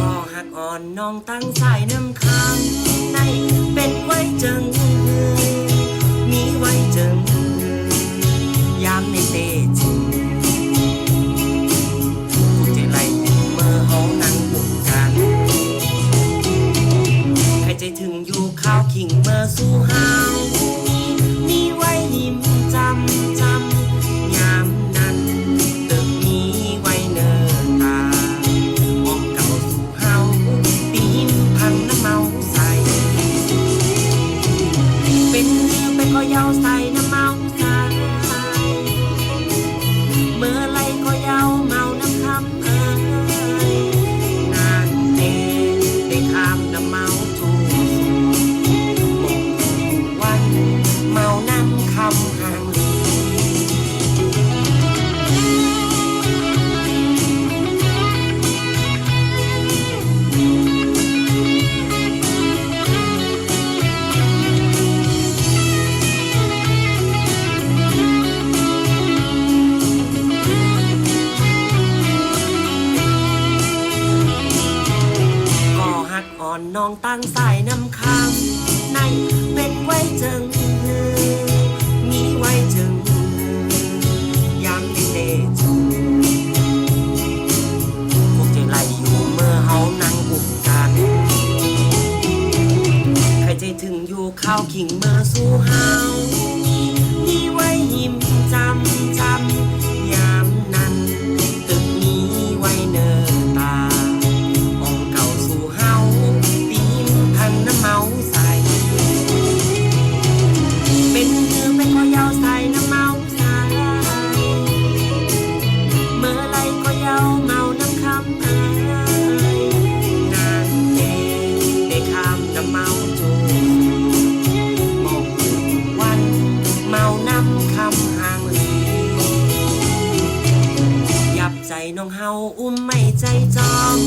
ก็หักอ่อนน้องตั้งสายน้ำค้างในเป็ดไว้จังเือ อยาวใส่น้ำมัน น้องตั้งสายนำคำในเป็นไว้จึงมีไว้จึงยามเด็กเด็กพวกเจอไลอยู่เมื่อเฮานั่งกุกกันใครใจถึงอยู่ข้าวขิงเมื่อสู้เฮา ใจน้องเฮาอุ้มไม่ใจจอง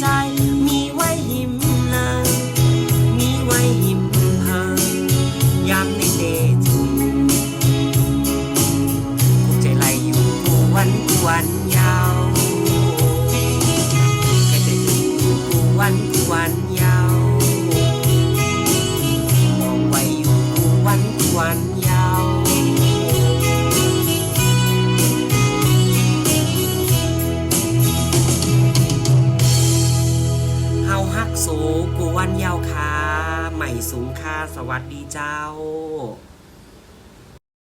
ใจ มีไว้หิม กูวันยาวคาใหม่สูงคาสวัสดีเจ้า